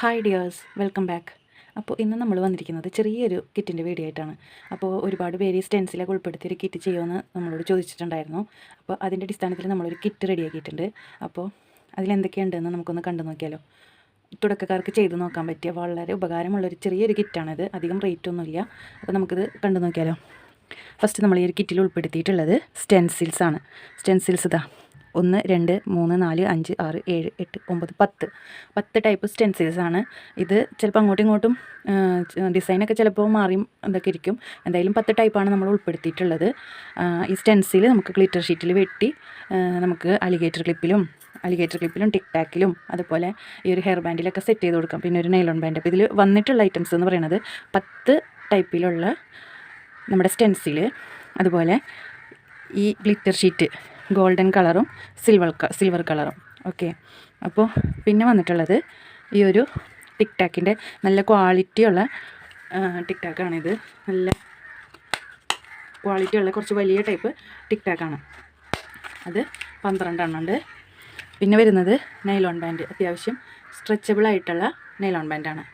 Hi dears welcome back അപ്പോൾ ഇന്ന് നമ്മൾ വന്നിരിക്കുന്നത് ചെറിയൊരു കിറ്റിന്റെ വീഡിയോ ആയിട്ടാണ്. അപ്പോൾ ഒരുപാട് പേര് സ്റ്റെൻസിലൊക്കെ ഉൾപ്പെടുത്തി ഒരു കിറ്റ് ചെയ്യുമെന്ന് നമ്മളോട് ചോദിച്ചിട്ടുണ്ടായിരുന്നു. അപ്പോൾ അതിന്റെ അടിസ്ഥാനത്തിൽ നമ്മളൊരു കിറ്റ് റെഡിയാക്കിയിട്ടുണ്ട് അപ്പോൾ അതിലെന്തൊക്കെയുണ്ടെന്ന് നമുക്കൊന്ന് കണ്ടു നോക്കിയാലോ. തുടക്കക്കാർക്ക് ചെയ്ത് നോക്കാൻ പറ്റിയ വളരെ ഉപകാരമുള്ളൊരു ചെറിയൊരു കിറ്റാണിത് അധികം റേറ്റ് ഒന്നുമില്ല അപ്പോൾ നമുക്കിത് കണ്ടു നോക്കിയാലോ. ഫസ്റ്റ് നമ്മൾ ഈ ഒരു കിറ്റിൽ ഉൾപ്പെടുത്തിയിട്ടുള്ളത് സ്റ്റെൻസിൽസാണ് സ്റ്റെൻസിൽസ് ഇതാ. ഒന്ന് രണ്ട് മൂന്ന് നാല് അഞ്ച് ആറ് ഏഴ് എട്ട് ഒമ്പത് പത്ത്. പത്ത് ടൈപ്പ് സ്റ്റെൻസിൽസ് ആണ്. ഇത് ചിലപ്പോൾ അങ്ങോട്ടും ഇങ്ങോട്ടും ഡിസൈനൊക്കെ ചിലപ്പോൾ മാറിയും എന്തൊക്കെ ഇരിക്കും. എന്തായാലും പത്ത് ടൈപ്പാണ് നമ്മൾ ഉൾപ്പെടുത്തിയിട്ടുള്ളത്. ഈ സ്റ്റെൻസിൽ നമുക്ക് ഗ്ലിറ്റർ ഷീറ്റിൽ വെട്ടി നമുക്ക് അലിഗേറ്റർ ക്ലിപ്പിലും അലിഗേറ്റർ ക്ലിപ്പിലും ടിക് ടാക്കിലും അതുപോലെ ഈ ഒരു ഹെയർ ബാൻഡിലൊക്കെ സെറ്റ് ചെയ്ത് കൊടുക്കാം. പിന്നെ ഒരു നൈലോൺ ബാൻഡ് അപ്പോൾ ഇതിൽ വന്നിട്ടുള്ള ഐറ്റംസ് എന്ന് പറയുന്നത് പത്ത് ടൈപ്പിലുള്ള നമ്മുടെ സ്റ്റെൻസിൽ അതുപോലെ ഈ ഗ്ലിറ്റർ ഷീറ്റ് ഗോൾഡൻ കളറും സിൽവർ സിൽവർ കളറും. ഓക്കെ. അപ്പോൾ പിന്നെ വന്നിട്ടുള്ളത് ഈ ഒരു ടിക് ടാക്കിന്റെ നല്ല ക്വാളിറ്റിയുള്ള ടിക് ടാക്കാണിത് നല്ല ക്വാളിറ്റിയുള്ള കുറച്ച് വലിയ ടൈപ്പ് ടിക് ടാക്കാണ് അത് പന്ത്രണ്ടെണ്ണം ഉണ്ട്. പിന്നെ വരുന്നത് നൈലോൺ ബാൻഡ് അത്യാവശ്യം സ്ട്രെച്ചബിൾ ആയിട്ടുള്ള നൈലോൺ ബാൻഡാണ്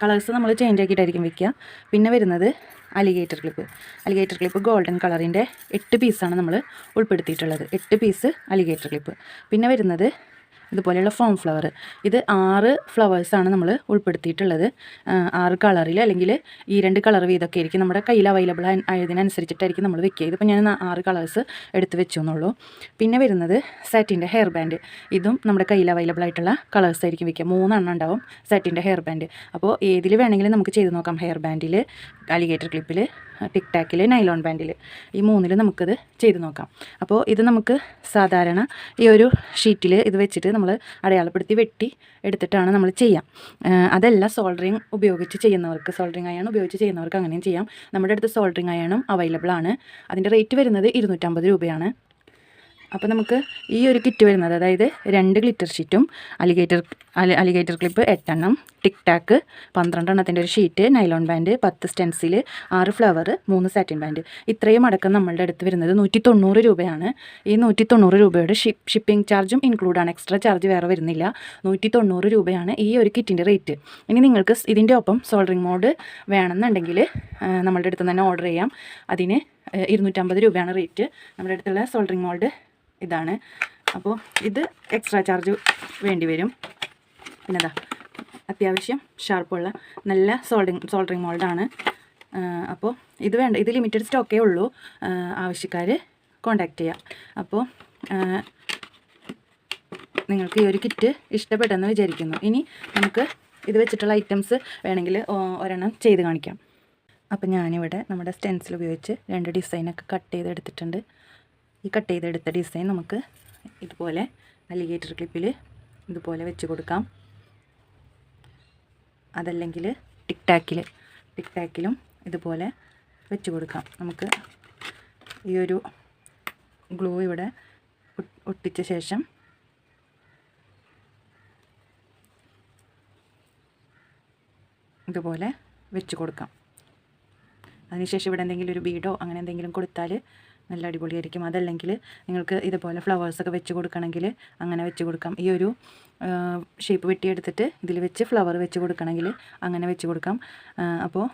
കളേഴ്സ് നമ്മൾ ചേഞ്ച് ആക്കിയിട്ടായിരിക്കും വെക്കുക. പിന്നെ വരുന്നത് alligator clip alligator clip golden കളറിന്റെ എട്ട് പീസാണ് നമ്മൾ ഉൾപ്പെടുത്തിയിട്ടുള്ളത്. എട്ട് പീസ് അലിഗേറ്റർ ക്ലിപ്പ് പിന്നെ വരുന്നത് ഇതുപോലെയുള്ള ഫോം ഫ്ലവർ ഇത് ആറ് ഫ്ലവേഴ്സാണ് നമ്മൾ ഉൾപ്പെടുത്തിയിട്ടുള്ളത്. ആറ് കളറിൽ അല്ലെങ്കിൽ ഈ രണ്ട് കളർ വീതമൊക്കെ ആയിരിക്കും നമ്മുടെ കയ്യിൽ അവൈലബിൾ ആയതിനനുസരിച്ചിട്ടായിരിക്കും നമ്മൾ വെക്കുക ഇതിപ്പോൾ ഞാൻ ആറ് കളേഴ്സ് എടുത്ത് വെച്ചു എന്നുള്ളൂ പിന്നെ വരുന്നത് സാറ്റിന്റെ ഹെയർ ബാൻഡ് ഇതും നമ്മുടെ കയ്യിൽ അവൈലബിൾ ആയിട്ടുള്ള കളേഴ്സ് ആയിരിക്കും വെക്കുക. മൂന്നെണ്ണം ഉണ്ടാവും സാറ്റിന്റെ ഹെയർ ബാൻഡ് അപ്പോൾ ഏതിൽ വേണമെങ്കിലും നമുക്ക് ചെയ്ത് നോക്കാം ഹെയർ ബാൻഡിൽ അലിഗേറ്റർ ക്ലിപ്പിൽ ടിക് ടാക്കിൽ നൈലോൺ ബാൻഡിൽ ഈ മൂന്നിൽ നമുക്കത് ചെയ്ത് നോക്കാം. അപ്പോൾ ഇത് നമുക്ക് സാധാരണ ഈ ഒരു ഷീറ്റിൽ ഇത് വെച്ചിട്ട് നമ്മൾ അടയാളപ്പെടുത്തി വെട്ടി എടുത്തിട്ടാണ് നമ്മൾ ചെയ്യാം. അതല്ല സോൾഡറിങ് ഉപയോഗിച്ച് ചെയ്യുന്നവർക്ക് സോൾഡറിങ് അയാണ് ഉപയോഗിച്ച് ചെയ്യുന്നവർക്ക് അങ്ങനെയും ചെയ്യാം. നമ്മുടെ അടുത്ത് സോൾഡറിങ് അയണും അവൈലബിൾ ആണ് അതിന്റെ റേറ്റ് വരുന്നത് ഇരുന്നൂറ്റമ്പത് രൂപയാണ്. അപ്പോൾ നമുക്ക് ഈ ഒരു കിറ്റ് വരുന്നത് അതായത് രണ്ട് ഗ്ലിറ്റർ ഷീറ്റും അലിഗേറ്റർ അലി അലിഗേറ്റർ ക്ലിപ്പ് എട്ടെണ്ണം ടിക് ടാക്ക് പന്ത്രണ്ടെണ്ണത്തിന്റെ ഒരു ഷീറ്റ് നൈലോൺ ബാൻഡ് പത്ത് സ്റ്റെൻസിൽ ആറ് ഫ്ലവർ മൂന്ന് സാറ്റിൻ ബാൻഡ് ഇത്രയും അടക്കം നമ്മളുടെ അടുത്ത് വരുന്നത് നൂറ്റി തൊണ്ണൂറ് രൂപയാണ്. ഈ നൂറ്റി തൊണ്ണൂറ് രൂപയുടെ ഷിപ്പ് ഷിപ്പിംഗ് ചാർജും ഇൻക്ലൂഡാണ് എക്സ്ട്രാ ചാർജ് വേറെ വരുന്നില്ല. നൂറ്റി തൊണ്ണൂറ് രൂപയാണ് ഈ ഒരു കിറ്റിന്റെ റേറ്റ് ഇനി നിങ്ങൾക്ക് ഇതിന്റെ ഒപ്പം സോൾഡറിങ് മോഡ് വേണമെന്നുണ്ടെങ്കിൽ നമ്മളുടെ അടുത്ത് തന്നെ ഓർഡർ ചെയ്യാം. അതിന് ഇരുന്നൂറ്റമ്പത് രൂപയാണ് റേറ്റ് നമ്മുടെ അടുത്തുള്ള സോൾഡറിങ് മോൾഡ് ഇതാണ്. അപ്പോൾ ഇത് എക്സ്ട്രാ ചാർജ് വേണ്ടി വരും. പിന്നെ അതാ അത്യാവശ്യം ഷാർപ്പുള്ള നല്ല സോൾഡിങ് സോൾഡറിങ് മോൾഡാണ് അപ്പോൾ ഇത് വേണ്ട ഇത് ലിമിറ്റഡ് സ്റ്റോക്കേ ഉള്ളൂ. ആവശ്യക്കാർ കോണ്ടാക്ട് ചെയ്യാം. അപ്പോൾ നിങ്ങൾക്ക് ഈ ഒരു കിറ്റ് ഇഷ്ടപ്പെട്ടെന്ന് വിചാരിക്കുന്നു. ഇനി നമുക്ക് ഇത് വെച്ചിട്ടുള്ള ഐറ്റംസ് വേണമെങ്കിൽ ഒരെണ്ണം ചെയ്ത് കാണിക്കാം. അപ്പോൾ ഞാനിവിടെ നമ്മുടെ സ്റ്റെൻസിൽ ഉപയോഗിച്ച് രണ്ട് ഡിസൈനൊക്കെ കട്ട് ചെയ്തെടുത്തിട്ടുണ്ട്. ഈ കട്ട് ചെയ്തെടുത്ത ഡിസൈൻ നമുക്ക് ഇതുപോലെ അലിഗേറ്റർ ക്ലിപ്പിൽ ഇതുപോലെ വെച്ച് കൊടുക്കാം. അതല്ലെങ്കിൽ ടിക് ടാക്കിൽ ടിക് ടാക്കിലും ഇതുപോലെ വെച്ച് കൊടുക്കാം. നമുക്ക് ഈ ഒരു ഗ്ലൂ ഇവിടെ ഒട്ട് ഒട്ടിച്ച ശേഷം ഇതുപോലെ വെച്ച് കൊടുക്കാം. അതിനുശേഷം ഇവിടെ എന്തെങ്കിലും ഒരു ബീഡോ അങ്ങനെ എന്തെങ്കിലും കൊടുത്താൽ നല്ല അടിപൊളിയായിരിക്കും. അതല്ലെങ്കിൽ നിങ്ങൾക്ക് ഇതുപോലെ ഫ്ലവേഴ്സൊക്കെ വെച്ച് കൊടുക്കണമെങ്കിൽ അങ്ങനെ വെച്ച് കൊടുക്കാം. ഈ ഒരു ഷേപ്പ് വെട്ടിയെടുത്തിട്ട് ഇതിൽ വെച്ച് ഫ്ലവർ വെച്ച് കൊടുക്കണമെങ്കിൽ അങ്ങനെ വെച്ച് കൊടുക്കാം. അപ്പോൾ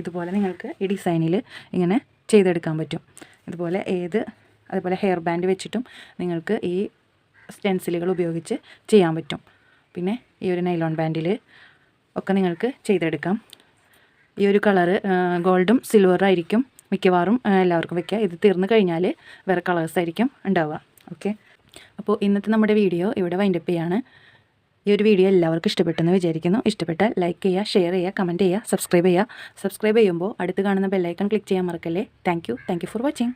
ഇതുപോലെ നിങ്ങൾക്ക് ഈ ഡിസൈനിൽ ഇങ്ങനെ ചെയ്തെടുക്കാൻ പറ്റും. ഇതുപോലെ ഏത് അതുപോലെ ഹെയർ ബാൻഡ് വെച്ചിട്ടും നിങ്ങൾക്ക് ഈ സ്റ്റെൻസിലുകൾ ഉപയോഗിച്ച് ചെയ്യാൻ പറ്റും. പിന്നെ ഈ ഒരു നൈലോൺ ബാൻഡിൽ ഒക്കെ നിങ്ങൾക്ക് ചെയ്തെടുക്കാം. ഈ ഒരു കളറ് ഗോൾഡും സിൽവറും ആയിരിക്കും. മിക്കവാറും എല്ലാവർക്കും വെക്കുക ഇത് തീർന്നു കഴിഞ്ഞാൽ വേറെ കളേഴ്സ് ആയിരിക്കും ഉണ്ടാവുക. ഓക്കെ അപ്പോൾ ഇന്നത്തെ നമ്മുടെ വീഡിയോ ഇവിടെ വൈൻഡപ്പ് ചെയ്യാണ്. ഈ ഒരു വീഡിയോ എല്ലാവർക്കും ഇഷ്ടപ്പെട്ടെന്ന് വിചാരിക്കുന്നു. ഇഷ്ടപ്പെട്ടാൽ ലൈക്ക് ചെയ്യുക ഷെയർ ചെയ്യുക കമന്റ് ചെയ്യുക സബ്സ്ക്രൈബ് ചെയ്യുക. സബ്സ്ക്രൈബ് ചെയ്യുമ്പോൾ അടുത്ത് കാണുന്ന ബെല്ലൈക്കൺ ക്ലിക്ക് ചെയ്യാൻ മറക്കല്ലേ? Thank you thank you for watching